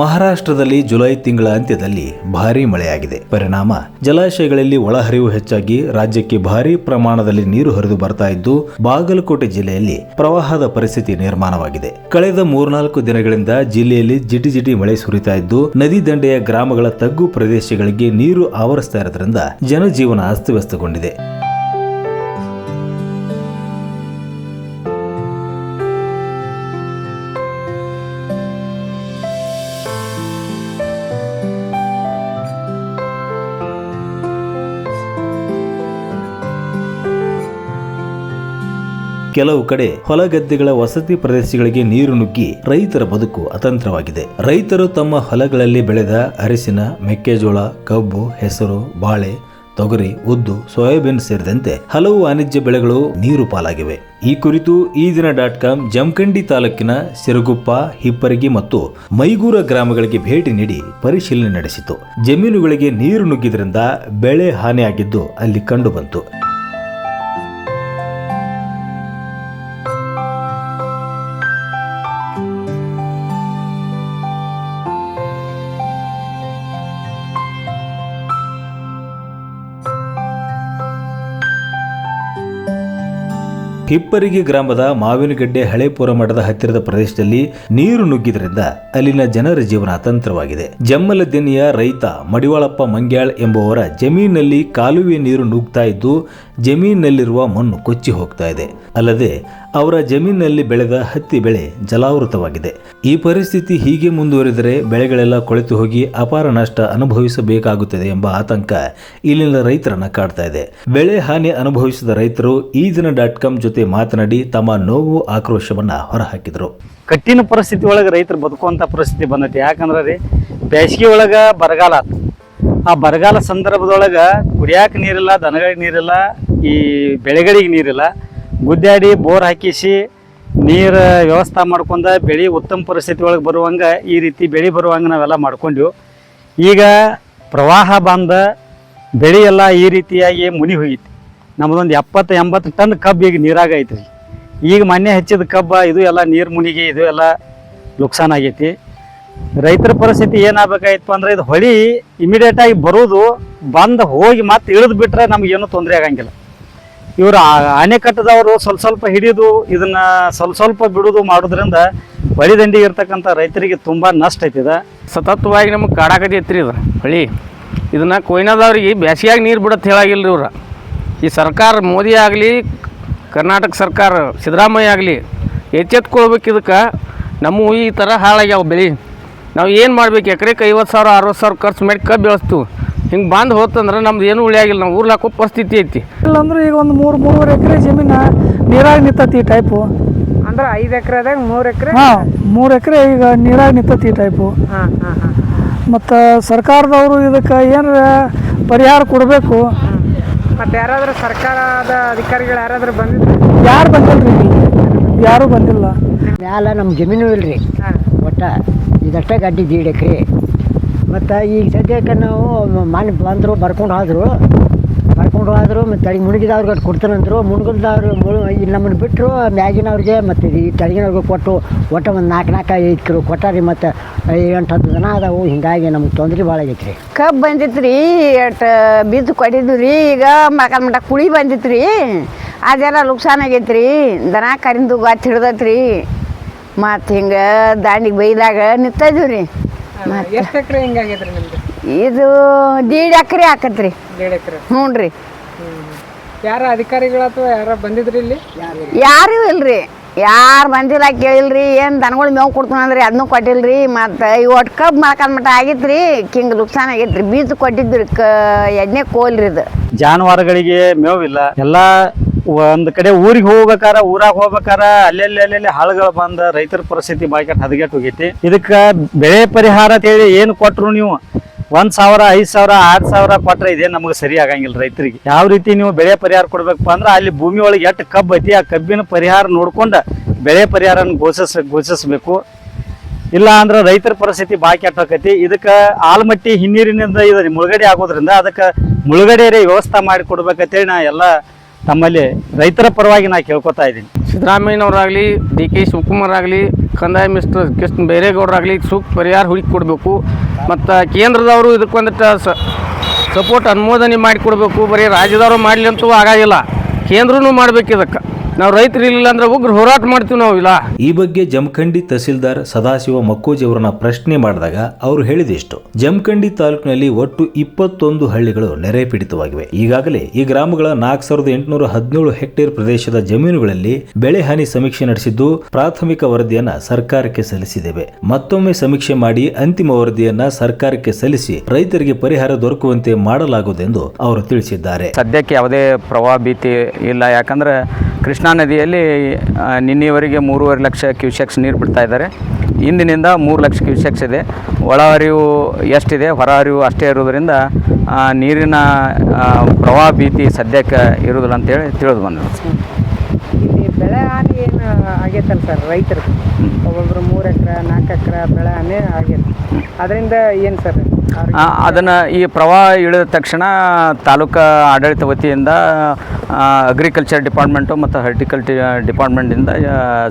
ಮಹಾರಾಷ್ಟ್ರದಲ್ಲಿ ಜುಲೈ ತಿಂಗಳ ಅಂತ್ಯದಲ್ಲಿ ಭಾರಿ ಮಳೆಯಾಗಿದೆ. ಪರಿಣಾಮ ಜಲಾಶಯಗಳಲ್ಲಿ ಒಳಹರಿವು ಹೆಚ್ಚಾಗಿ ರಾಜ್ಯಕ್ಕೆ ಭಾರಿ ಪ್ರಮಾಣದಲ್ಲಿ ನೀರು ಹರಿದು ಬರ್ತಾ ಇದ್ದು, ಬಾಗಲಕೋಟೆ ಜಿಲ್ಲೆಯಲ್ಲಿ ಪ್ರವಾಹದ ಪರಿಸ್ಥಿತಿ ನಿರ್ಮಾಣವಾಗಿದೆ. ಕಳೆದ ಮೂರ್ನಾಲ್ಕು ದಿನಗಳಿಂದ ಜಿಲ್ಲೆಯಲ್ಲಿ ಜಿಟಿ ಜಿಟಿ ಮಳೆ ಸುರಿತಾ ಇದ್ದು, ನದಿ ದಂಡೆಯ ಗ್ರಾಮಗಳ ತಗ್ಗು ಪ್ರದೇಶಗಳಿಗೆ ನೀರು ಆವರಿಸ್ತಾ ಇರೋದ್ರಿಂದ ಜನಜೀವನ ಅಸ್ತವ್ಯಸ್ತಗೊಂಡಿದೆ. ಕೆಲವು ಕಡೆ ಹೊಲಗದ್ದೆಗಳ ವಸತಿ ಪ್ರದೇಶಗಳಿಗೆ ನೀರು ನುಗ್ಗಿ ರೈತರ ಬದುಕು ಅತಂತ್ರವಾಗಿದೆ. ರೈತರು ತಮ್ಮ ಹೊಲಗಳಲ್ಲಿ ಬೆಳೆದ ಅರಿಸಿನ ಮೆಕ್ಕೆಜೋಳ, ಕಬ್ಬು, ಹೆಸರು, ಬಾಳೆ, ತೊಗರಿ, ಉದ್ದು, ಸೋಯಾಬೀನ್ ಸೇರಿದಂತೆ ಹಲವು ವಾಣಿಜ್ಯ ಬೆಳೆಗಳು ನೀರು ಪಾಲಾಗಿವೆ. ಈ ಕುರಿತು ಈ ದಿನ ಡಾಟ್ ಕಾಮ್ ಜಮಖಂಡಿ ತಾಲೂಕಿನ ಸಿರುಗುಪ್ಪ, ಹಿಪ್ಪರಗಿ ಮತ್ತು ಮೈಗೂರ ಗ್ರಾಮಗಳಿಗೆ ಭೇಟಿ ನೀಡಿ ಪರಿಶೀಲನೆ ನಡೆಸಿತು. ಜಮೀನುಗಳಿಗೆ ನೀರು ನುಗ್ಗಿದ್ರಿಂದ ಬೆಳೆ ಹಾನಿಯಾಗಿದ್ದು ಅಲ್ಲಿ ಕಂಡುಬಂತು. ಹಿಪ್ಪರಿಗೆ ಗ್ರಾಮದ ಮಾವಿನಗಡ್ಡೆ ಹಳೇಪುರ ಮಠದ ಹತ್ತಿರದ ಪ್ರದೇಶದಲ್ಲಿ ನೀರು ನುಗ್ಗಿದ್ರಿಂದ ಅಲ್ಲಿನ ಜನರ ಜೀವನ ಅತಂತ್ರವಾಗಿದೆ. ಜಮ್ಮಲದಿನ್ನಿಯ ರೈತ ಮಡಿವಾಳಪ್ಪ ಮಂಗ್ಯಾಳ್ ಎಂಬುವರ ಜಮೀನಿನಲ್ಲಿ ಕಾಲುವೆ ನೀರು ನುಗ್ತಾ ಇದ್ದು ಜಮೀನಿನಲ್ಲಿರುವ ಮಣ್ಣು ಕೊಚ್ಚಿ ಹೋಗ್ತಾ ಇದೆ. ಅಲ್ಲದೆ ಅವರ ಜಮೀನಿನಲ್ಲಿ ಬೆಳೆದ ಹತ್ತಿ ಬೆಳೆ ಜಲಾವೃತವಾಗಿದೆ. ಈ ಪರಿಸ್ಥಿತಿ ಹೀಗೆ ಮುಂದುವರಿದರೆ ಬೆಳೆಗಳೆಲ್ಲ ಕೊಳೆತು ಹೋಗಿ ಅಪಾರ ನಷ್ಟ ಅನುಭವಿಸಬೇಕಾಗುತ್ತದೆ ಎಂಬ ಆತಂಕ ಇಲ್ಲಿನ ರೈತರನ್ನ ಕಾಡ್ತಾ ಇದೆ. ಬೆಳೆ ಹಾನಿ ಅನುಭವಿಸಿದ ರೈತರು ಈ ದಿನ ಡಾಟ್ ಕಾಮ್ ಜೊತೆ ಮಾತನಾಡಿ ತಮ್ಮ ನೋವು ಆಕ್ರೋಶವನ್ನ ಹೊರಹಾಕಿದರು. ಕಠಿಣ ಪರಿಸ್ಥಿತಿ ಒಳಗೆ ರೈತರು ಬದುಕುವಂಥ ಪರಿಸ್ಥಿತಿ ಬಂದೈತಿ. ಯಾಕಂದ್ರೆ ರೀ, ಬೇಸಿಗೆ ಒಳಗೆ ಬರಗಾಲ ಆ ಬರಗಾಲ ಸಂದರ್ಭದೊಳಗೆ ಕುಡಿಯಾಕ ನೀರಿಲ್ಲ, ದನಗಳಿಗೆ ನೀರಿಲ್ಲ, ಈ ಬೆಳೆಗಳಿಗೆ ನೀರಿಲ್ಲ. ಗುದ್ದಾಡಿ, ಬೋರ್ ಹಾಕಿಸಿ ನೀರು ವ್ಯವಸ್ಥೆ ಮಾಡ್ಕೊಂಡ ಬೆಳೆ ಉತ್ತಮ ಪರಿಸ್ಥಿತಿ ಒಳಗೆ ಬರುವಂಗೆ ಈ ರೀತಿ ಬೆಳೆ ಬರುವಂಗೆ ನಾವೆಲ್ಲ ಮಾಡ್ಕೊಂಡೆವು. ಈಗ ಪ್ರವಾಹ ಬಂದ ಬೆಳೆ ಎಲ್ಲ ಈ ರೀತಿಯಾಗಿ ಮುನಿ ಹೋಗಿತ್ತು. ನಮ್ಮದೊಂದು ಎಪ್ಪತ್ತು, ಎಂಬತ್ತು ಟನ್ ಕಬ್ಬು ಈಗ ನೀರಾಗ ಐತ್ರಿ. ಈಗ ಮೊನ್ನೆ ಹಚ್ಚಿದ ಕಬ್ಬ, ಇದು ಎಲ್ಲ ನೀರು ಮುನಿಗೆ, ಇದು ಎಲ್ಲ ನುಕ್ಸಾನ್ ಆಗೈತಿ. ರೈತರ ಪರಿಸ್ಥಿತಿ ಏನಾಗಬೇಕಾಯ್ತು ಅಂದ್ರೆ ಇದು ಹೊಳಿ ಇಮಿಡಿಯೇಟ್ ಆಗಿ ಬರೋದು, ಬಂದು ಹೋಗಿ ಮತ್ತೆ ಇಳಿದು ಬಿಟ್ರೆ ನಮಗೇನು ತೊಂದರೆ ಆಗಂಗಿಲ್ಲ. ಇವರು ಅಣೆಕಟ್ಟದವರು ಸ್ವಲ್ಪ ಸ್ವಲ್ಪ ಹಿಡಿದು ಇದನ್ನ ಸ್ವಲ್ಪ ಸ್ವಲ್ಪ ಬಿಡುದು ಮಾಡೋದ್ರಿಂದ ಹೊಳಿ ದಂಡಿಗೆ ಇರ್ತಕ್ಕಂಥ ರೈತರಿಗೆ ತುಂಬಾ ನಷ್ಟ ಐತಿದ ಸತತವಾಗಿ ನಮಗೆ ಕಾಡಾಕತೈತ್ರಿ ಇದು ಹೊಳಿ ಇದನ್ನ ಕೊಯ್ನಾದವ್ರಿಗೆ ಬ್ಯಾಸಿಯಾಗಿ ನೀರು ಬಿಡತ್ತೆ ಹೇಳಾಗಿಲ್ರಿ ಇವ್ರು. ಈ ಸರ್ಕಾರ ಮೋದಿ ಆಗಲಿ, ಕರ್ನಾಟಕ ಸರ್ಕಾರ ಸಿದ್ದರಾಮಯ್ಯ ಆಗಲಿ ಎಚ್ಚೆತ್ಕೊಳ್ಬೇಕು ಇದಕ್ಕೆ ನಮ್ಮ ಈ ಥರ ಹಾಳಾಗ್ಯಾವ ಬೆಳೆ ನಾವು ಏನು ಮಾಡ್ಬೇಕು? ಎಕರೆಗೆ ಐವತ್ತು ಸಾವಿರ ಅರವತ್ತು ಸಾವಿರ ಖರ್ಚು ಮಾಡಿ ಕಬ್ಬು ಬೆಳೆಸ್ತು ಹಿಂಗೆ ಬಂದು ಹೋತಂದ್ರೆ ನಮ್ದು ಏನು ಉಳಿಯಾಗಿಲ್ಲ ನಾವು ಊರ್ಲಾಕ ಹಾಕೋ ಪರಿಸ್ಥಿತಿ ಐತಿ. ಇಲ್ಲಾಂದ್ರೆ ಈಗ ಒಂದು ಮೂರು ಮೂರುವರೆ ಎಕರೆ ಜಮೀನ ನೀರಾಗಿ ನಿಂತತಿ ಈ ಟೈಪು ಅಂದ್ರೆ ಐದು ಎಕರೆದಾಗ ಮೂರು ಎಕರೆ? ಹಾಂ ಮೂರು ಎಕರೆ ಈಗ ನೀರಾಗಿ ನಿಂತತಿ ಈ ಟೈಪು ಹಾಂ ಹಾಂ ಹಾಂ ಮತ್ತು ಸರ್ಕಾರದವರು ಇದಕ್ಕೆ ಏನಾರ ಪರಿಹಾರ ಕೊಡಬೇಕು? ಮತ್ತೆ ಯಾರಾದರೂ ಸರ್ಕಾರದ ಅಧಿಕಾರಿಗಳು ಯಾರಾದರೂ ಬಂದಿದ್ರು? ಯಾರು ಬಂದಿಲ್ಲ ರೀ ಯಾರೂ ಬಂದಿಲ್ಲ. ಮ್ಯಾಲ ನಮ್ಮ ಜಮೀನು ಇಲ್ರಿ. ಹಾಂ. ಒಟ್ಟ ಇದಷ್ಟೇ ಗಡ್ಡಿ ದೀಡ್ ಎಕರೆ. ಮತ್ತು ಈಗ ಸದ್ಯಕ್ಕೆ ನಾವು ಮನೆ ಬಂದರು ಬರ್ಕೊಂಡು ಹೋದರು ಬರ್ಕೊಂಡು ಹೋದರು ಮತ್ತು ತಳಿ ಮುಳುಗಿದವ್ರಿಗೆ ಅಷ್ಟು ಕೊಡ್ತಾನಂದ್ರು. ಮುಣಗಿದವ್ರು ಮುಳು ಇಲ್ಲಿ ನಮ್ಮನ್ನು ಬಿಟ್ಟರು ಮ್ಯಾಗಿನವ್ರಿಗೆ ಮತ್ತು ಈ ತಳಿಗಿನವ್ರಿಗೆ ಕೊಟ್ಟು ಒಟ್ಟು ಒಂದು ನಾಲ್ಕು ನಾಲ್ಕು ಐದು ಕಿಲೋ ಕೊಟ್ಟಾರಿ, ಮತ್ತು ಎಂಟು ಹತ್ತು ದಿನ ಅದಾವು. ಹಿಂಗಾಗಿ ನಮ್ಗೆ ತೊಂದರೆ ಭಾಳ ಆಗೈತೆ ರೀ ಕಬ್ಬು ಬಂದಿತ್ತು ರೀ ಎಷ್ಟು ಬಿದ್ದು ಕೊಟ್ಟಿದ್ದು ರೀ. ಈಗ ಮಕಲ್ ಮಟ ಕುಳಿ ಬಂದಿತ್ತು ರೀ ಅದೆಲ್ಲ ನುಕ್ಸಾನ್ ಆಗೈತೆ ರೀ ದನ ಕರಿಂದು ಗಾತ್ ಹಿಡ್ದೈತೆ ರೀ ಮತ್ತು ಹಿಂಗೆ ದಾಂಡಿಗೆ ಬೈದಾಗ ನಿಂತಿದ್ದೀವಿ ರೀ ಮತ್ತು ಎಷ್ಟು ಎಕರೆ ಹಿಂಗಾಗೈತ್ರಿ ನಿಮ್ದು? ಇದು ದೀಡ್ ಎಕರೆ ಹಾಕತ್ರಿ ಎರಡು ಎಕರೆ. ಹ್ಞೂ ರೀ ಯಾರ ಅಧಿಕಾರಿಗಳು ಅಥವಾ ಯಾರ ಬಂದಿದ್ರಿ ಇಲ್ಲಿ? ಯಾರು ಇಲ್ರಿ. ಯಾರು ಬಂದಿಲ್ಲ ಕೇಳಿಲ್ರಿ. ಏನು ದನಗಳು ಮೇವು ಕೊಡ್ತಾನಂದ್ರಿ ಅದನ್ನೂ ಕೊಟ್ಟಿಲ್ರಿ. ಮತ್ತು ಈ ಒಟ್ಟು ಕಬ್ಬು ಮಾಡ್ಕೊಂಡ್ ಮಟ್ಟ ಆಗಿತ್ತು ರೀ ಹಿಂಗೆ ನುಕ್ಸಾನ್ ಆಗೈತೆ ರೀ ಬೀಜ ಕೊಟ್ಟಿದ್ರಿ ರೀ ಕ ಎಣ್ಣೆ ಕೋಲ್ರಿ ಇದು. ಜಾನುವಾರುಗಳಿಗೆ ಮೇವಿಲ್ಲ. ಎಲ್ಲ ಒಂದು ಕಡೆ ಊರಿಗೆ ಹೋಗ್ಬೇಕಾರ, ಊರಾಗ ಹೋಗ್ಬೇಕಾರ, ಅಲ್ಲೆಲ್ಲಿ ಅಲ್ಲೆಲ್ಲಿ ಹಾಳುಗಳು ಬಂದ ರೈತರ ಪರಿಸ್ಥಿತಿ ಬಾಯ್ಕಟ್ ಹದಗೆಟ್ಟು ಹೋಗೈತಿ. ಇದಕ್ಕ ಬೆಳೆ ಪರಿಹಾರ ಅಂತ ಹೇಳಿ ಏನು ಕೊಟ್ರು ನೀವು? ಒಂದ್ ಸಾವಿರ, ಐದ್ ಸಾವಿರ, ಆರ್ ಸಾವಿರ ಕೊಟ್ರೆ ಇದೇ ನಮಗೆ ಸರಿ ಆಗಂಗಿಲ್ಲ ರೈತರಿಗೆ. ಯಾವ ರೀತಿ ನೀವು ಬೆಳೆ ಪರಿಹಾರ ಕೊಡ್ಬೇಕಪ್ಪ ಅಂದ್ರೆ ಅಲ್ಲಿ ಭೂಮಿ ಒಳಗೆ ಎಷ್ಟು ಕಬ್ಬು ಐತಿ, ಆ ಕಬ್ಬಿನ ಪರಿಹಾರ ನೋಡ್ಕೊಂಡು ಬೆಳೆ ಪರಿಹಾರ ಘೋಷಿಸ, ಘೋಷಿಸಬೇಕು. ಇಲ್ಲ ಅಂದ್ರೆ ರೈತರ ಪರಿಸ್ಥಿತಿ ಬಾಕಿ ಕೆಟ್ಟೋಕೈತಿ ಇದಕ್ಕೆ ಆಲ್ಮಟ್ಟಿ ಹಿನ್ನೀರಿನಿಂದ ಇದು ಮುಳುಗಡೆ ಆಗೋದ್ರಿಂದ ಅದಕ್ಕೆ ಮುಳುಗಡೆ ವ್ಯವಸ್ಥೆ ಮಾಡಿ ಕೊಡ್ಬೇಕಂತೇಳಿ ನಾ ಎಲ್ಲ ತಮ್ಮಲ್ಲಿ ರೈತರ ಪರವಾಗಿ ನಾ ಕೇಳ್ಕೊತಾ ಇದ್ದೀನಿ. ಸಿದ್ದರಾಮಯ್ಯನವರಾಗಲಿ, ಡಿ ಕೆ ಶಿವಕುಮಾರ್ ಆಗಲಿ ಕಂದಾಯ ಮಿನಿಸ್ಟರ್ ಕೃಷ್ಣ ಬೈರೇಗೌಡರಾಗಲಿ ಸೂಕ್ತ ಪರಿಹಾರ ಹುಡುಕಿ ಕೊಡಬೇಕು. ಮತ್ತು ಕೇಂದ್ರದವರು ಇದಕ್ಕೆ ಒಂದಿಟ್ಟು ಸ ಸಪೋರ್ಟ್ ಅನುಮೋದನೆ ಮಾಡಿಕೊಡ್ಬೇಕು. ಬರೀ ರಾಜ್ಯದವರು ಮಾಡಲಿ ಅಂತೂ ಆಗಾಗಿಲ್ಲ. ಕೇಂದ್ರನೂ ಮಾಡ್ಬೇಕು ಇದಕ್ಕೆ. ನಾವು ರೈತರು ಇಲ್ಲ ಅಂದ್ರೆ ಉಗ್ರ ಹೋರಾಟ ಮಾಡ್ತೀವಿ ನಾವು ಇಲ್ಲ. ಈ ಬಗ್ಗೆ ಜಮಖಂಡಿ ತಹಸೀಲ್ದಾರ್ ಸದಾಶಿವ ಮಕ್ಕೋಜಿ ಅವರನ್ನ ಪ್ರಶ್ನೆ ಮಾಡಿದಾಗ ಅವರು ಹೇಳಿದಿಷ್ಟು. ಜಮಖಂಡಿ ತಾಲೂಕಿನಲ್ಲಿ ಒಟ್ಟು ಇಪ್ಪತ್ತೊಂದು ಹಳ್ಳಿಗಳು ನೆರೆ ಪೀಡಿತವಾಗಿವೆ. ಈಗಾಗಲೇ ಈ ಗ್ರಾಮಗಳ ನಾಲ್ಕು ಸಾವಿರದ ಎಂಟುನೂರ ಹದಿನೇಳು ಹೆಕ್ಟೇರ್ ಪ್ರದೇಶದ ಜಮೀನುಗಳಲ್ಲಿ ಬೆಳೆ ಹಾನಿ ಸಮೀಕ್ಷೆ ನಡೆಸಿದ್ದು ಪ್ರಾಥಮಿಕ ವರದಿಯನ್ನ ಸರ್ಕಾರಕ್ಕೆ ಸಲ್ಲಿಸಿದ್ದೇವೆ. ಮತ್ತೊಮ್ಮೆ ಸಮೀಕ್ಷೆ ಮಾಡಿ ಅಂತಿಮ ವರದಿಯನ್ನ ಸರ್ಕಾರಕ್ಕೆ ಸಲ್ಲಿಸಿ ರೈತರಿಗೆ ಪರಿಹಾರ ದೊರಕುವಂತೆ ಮಾಡಲಾಗುವುದೆಂದು ಅವರು ತಿಳಿಸಿದ್ದಾರೆ. ಸದ್ಯಕ್ಕೆ ಯಾವುದೇ ಪ್ರವಾಹ ಭೀತಿ ಇಲ್ಲ. ಯಾಕಂದ್ರೆ ಕೃಷ್ಣಾ ನದಿಯಲ್ಲಿ ನಿನ್ನೆವರೆಗೆ ಮೂರುವರೆ ಲಕ್ಷ ಕ್ಯೂಸೆಕ್ಸ್ ನೀರು ಬಿಡ್ತಾ ಇದ್ದಾರೆ. ಇಂದಿನಿಂದ ಮೂರು ಲಕ್ಷ ಕ್ಯೂಸೆಕ್ಸ್ ಇದೆ. ಒಳ ಹರಿವು ಎಷ್ಟಿದೆ? ಹೊರ ಹರಿವು ಅಷ್ಟೇ ಇರೋದ್ರಿಂದ ನೀರಿನ ಪ್ರವಾಹ ಭೀತಿ ಸದ್ಯಕ್ಕೆ ಇರೋದಿಲ್ಲ ಅಂತೇಳಿ ತಿಳಿದು ಬಂದರು ಬೆಳೆ ಹಾನಿ ಆಗೈತಲ್ಲ ಸರ್ ರೈತರಿಗೆ. ಒಬ್ಬೊಬ್ರು ಮೂರು ಎಕರೆ ನಾಲ್ಕು ಎಕರೆ ಬೆಳೆ ಹಾನಿ ಆಗೈತೆ. ಅದರಿಂದ ಏನು ಸರ್ ಅದನ್ನು ಈ ಪ್ರವಾಹ ಇಳಿದ ತಕ್ಷಣ ತಾಲೂಕಾ ಆಡಳಿತ ವತಿಯಿಂದ ಅಗ್ರಿಕಲ್ಚರ್ ಡಿಪಾರ್ಟ್ಮೆಂಟು ಮತ್ತು ಹಾರ್ಟಿಕಲ್ಚರ್ ಡಿಪಾರ್ಟ್ಮೆಂಟಿಂದ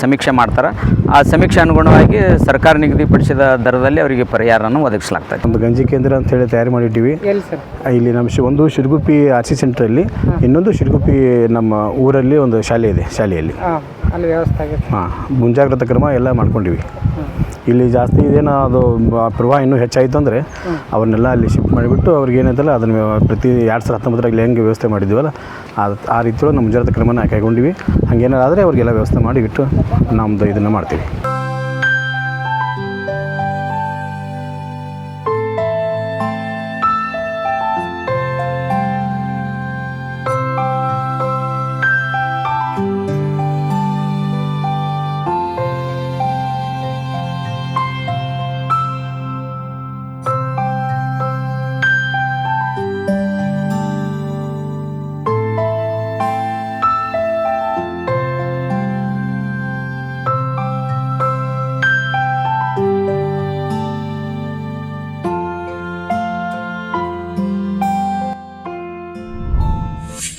ಸಮೀಕ್ಷೆ ಮಾಡ್ತಾರೆ. ಆ ಸಮೀಕ್ಷೆ ಅನುಗುಣವಾಗಿ ಸರ್ಕಾರ ನಿಗದಿಪಡಿಸಿದ ದರದಲ್ಲಿ ಅವರಿಗೆ ಪರಿಹಾರವನ್ನು ಒದಗಿಸಲಾಗ್ತದೆ ಒಂದು ಗಂಜಿ ಕೇಂದ್ರ ಅಂತ ಹೇಳಿ ತಯಾರು ಮಾಡಿಟ್ಟಿವಿ ಇಲ್ಲಿ ನಮ್ಮ ಶಿ ಒಂದು ಶಿರಗುಪ್ಪಿ ಆರ್ ಸಿ ಸೆಂಟ್ರಲ್ಲಿ ಇನ್ನೊಂದು ಶಿರಗುಪ್ಪಿ ನಮ್ಮ ಊರಲ್ಲಿ ಒಂದು ಶಾಲೆ ಇದೆ ಶಾಲೆಯಲ್ಲಿ. ಅಲ್ಲಿ ವ್ಯವಸ್ಥೆ ಆಗಿದೆ ಹಾಂ, ಮುಂಜಾಗ್ರತಾ ಕ್ರಮ ಎಲ್ಲ ಮಾಡ್ಕೊಂಡಿವಿ. ಇಲ್ಲಿ ಜಾಸ್ತಿ ಇದೇನೋ ಅದು ಪ್ರವಾಹ ಇನ್ನೂ ಹೆಚ್ಚಾಯಿತು ಅಂದರೆ ಅವ್ರನ್ನೆಲ್ಲ ಅಲ್ಲಿ ಶಿಫ್ಟ್ ಮಾಡಿಬಿಟ್ಟು ಅವ್ರಿಗೆ ಏನೈತಲ್ಲ, ಅದನ್ನು ಪ್ರತಿ ಎರಡು ಸಾವಿರ ಹತ್ತೊಂಬತ್ತರಲ್ಲಿ ಹೆಂಗೆ ವ್ಯವಸ್ಥೆ ಮಾಡಿದ್ದೀವಲ್ಲ ಆ ಆ ರೀತಿಯೊಳಗೆ ನಮ್ಮ ಮುಂಜಾಗ್ರತಾ ಕ್ರಮನ ಕೈಗೊಂಡಿವಿ. ಹಂಗೇನಾದರೆ ಅವ್ರಿಗೆಲ್ಲ ವ್ಯವಸ್ಥೆ ಮಾಡಿಬಿಟ್ಟು ನಮ್ಮದು ಇದನ್ನು ಮಾಡ್ತೀವಿ.